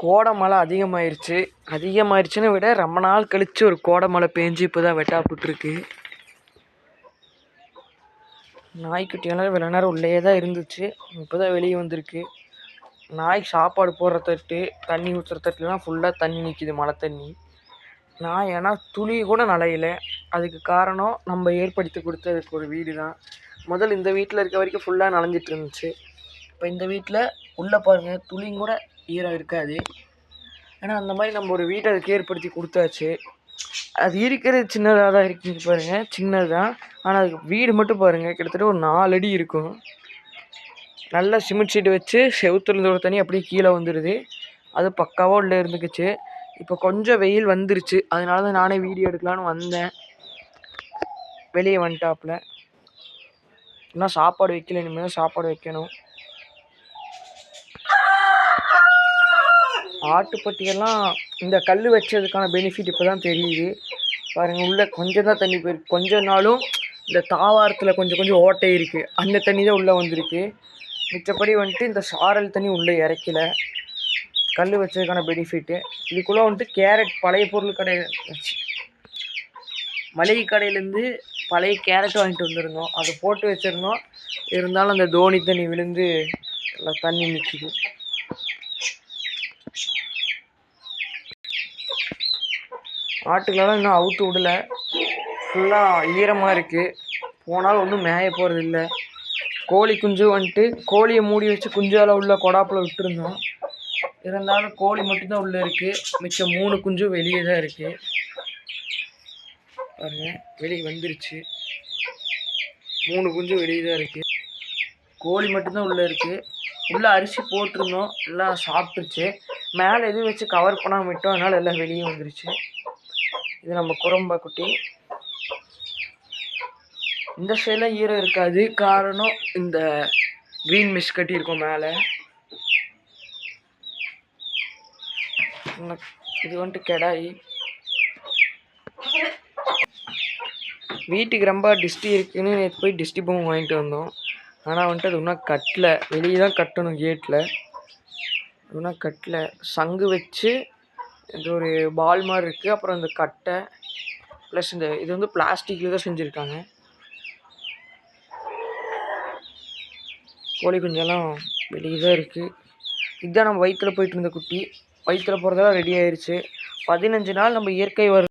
கோடை மழை அதிகமாயிருச்சு. அதிகமாயிருச்சுன்னு விட ரொம்ப நாள் கழிச்சு ஒரு கோடை மழை பேஞ்சு இப்போ தான் வெட்டாப்புட்ருக்கு நாய்க்குட்டியெல்லாம் இவ்வளோ நேரம் உள்ளேயே தான் இருந்துச்சு. இப்போ தான் வெளியே வந்திருக்கு. நாய்க்கு சாப்பாடு போடுற தட்டு தண்ணி ஊற்றுற தட்டுலாம் ஃபுல்லாக தண்ணி நிற்கிது மழை தண்ணி. நாய் ஆனால் துளி கூட நலையில அதுக்கு காரணம் நம்ம ஏற்படுத்தி கொடுத்ததுக்கு ஒரு வீடு தான் முதல்ல இந்த வீட்டில் இருக்க வரைக்கும் ஃபுல்லாக நனைஞ்சிட்டு இருந்துச்சு. இப்போ இந்த வீட்டில் உள்ளே பாருங்கள் துளியும் கூட ஈரம் இருக்காது. ஏன்னா அந்த மாதிரி நம்ம ஒரு வீட்டை அதுக்கு ஏற்படுத்தி கொடுத்தாச்சு. அது இருக்கிறது சின்னதாக தான் இருக்குங்க பாருங்கள் சின்னது தான் ஆனால் அதுக்கு வீடு மட்டும் பாருங்கள் கிட்டத்தட்ட ஒரு நாலு அடி இருக்கும். நல்லா சிமெண்ட் ஷீட் வச்சு செவுத்துல ஒரு தண்ணி அப்படியே கீழே வந்துடுது அது பக்காவாக உள்ளே இருந்துக்குச்சு. இப்போ கொஞ்சம் வெயில் வந்துருச்சு. அதனால தான் நானே வீடியோ எடுக்கலான்னு வந்தேன். வெளியே வந்துட்டாப்புல. இன்னும் சாப்பாடு வைக்கல. இனிமேல் சாப்பாடு வைக்கணும். ஆட்டுப்பட்டியெல்லாம் இந்த கல் வச்சதுக்கான பெனிஃபிட் இப்போ தான் தெரியுது. பாருங்கள் உள்ளே கொஞ்சம் தான் தண்ணி போயிருக்கு. கொஞ்ச நாளும் இந்த தாவாரத்தில் கொஞ்சம் கொஞ்சம் ஓட்டை இருக்குது அந்த தண்ணி தான் உள்ளே வந்திருக்கு. மிச்சப்படி வந்துட்டு இந்த சாரல் தண்ணி உள்ளே இறக்கல. கல் வச்சதுக்கான பெனிஃபிட்டு இதுக்குள்ளே வந்துட்டு கேரட் பழைய பொருள் கடை மளிகை கடையிலேருந்து பழைய கேரட் வாங்கிட்டு வந்திருந்தோம். அதை போட்டு வச்சுருந்தோம். இருந்தாலும் அந்த தோனி தண்ணி விழுந்து எல்லாம் தண்ணி நிற்கிது ஆட்டுக்களெல்லாம் இன்னும் அவுத்து விடல. ஃபுல்லாக ஈரமாக இருக்குது போனாலும் ஒன்றும் மேய போகிறது இல்லை. கோழி குஞ்சு வந்துட்டு கோழியை மூடி வச்சு குஞ்சால் உள்ள கொடாப்பில் விட்டுருந்தோம். இருந்தாலும் கோழி மட்டும்தான் உள்ளே இருக்குது மிச்சம் மூணு குஞ்சும் வெளியே தான் இருக்குது பாருங்க வெளியே வந்துருச்சு. மூணு குஞ்சும் வெளியே தான் இருக்குது கோழி மட்டும்தான் உள்ளே இருக்குது உள்ளே அரிசி போட்டிருந்தோம். எல்லாம் சாப்பிட்டுருச்சு. மேலே எதுவும் வச்சு கவர் பண்ணாமல் விட்டோம். அதனால் எல்லாம் வெளியே வந்துருச்சு. இது நம்ம குரம்பா குட்டி. இந்த சைடில் ஈரம் இருக்காது. காரணம் இந்த க்ரீன் மிஷ் கட்டியிருக்கோம் மேலே. இது வந்துட்டு கெடாயி. வீட்டுக்கு ரொம்ப டிஸ்டி இருக்குன்னு நேற்று போய் டிஸ்டி பொம்மை வாங்கிட்டு வந்தோம். ஆனால் வந்துட்டு அது இன்னும் கட்டலை. வெளியே தான் கட்டணும் கேட்டில் இன்னும் கட்டலை. சங்கு வச்சு இது ஒரு பால் மாதிரி இருக்குது அப்புறம் இந்த கட்டை ப்ளஸ் இந்த இது வந்து பிளாஸ்டிக்கில் தான் செஞ்சுருக்காங்க. கோழி குஞ்செல்லாம் வெளியே தான் இருக்குது இதுதான் நம்ம வயிற்றில் போயிட்டு இருந்த குட்டி. வயிற்றில் போகிறதெல்லாம் ரெடி ஆயிடுச்சு பதினஞ்சு நாள் நம்ம இயற்கை வர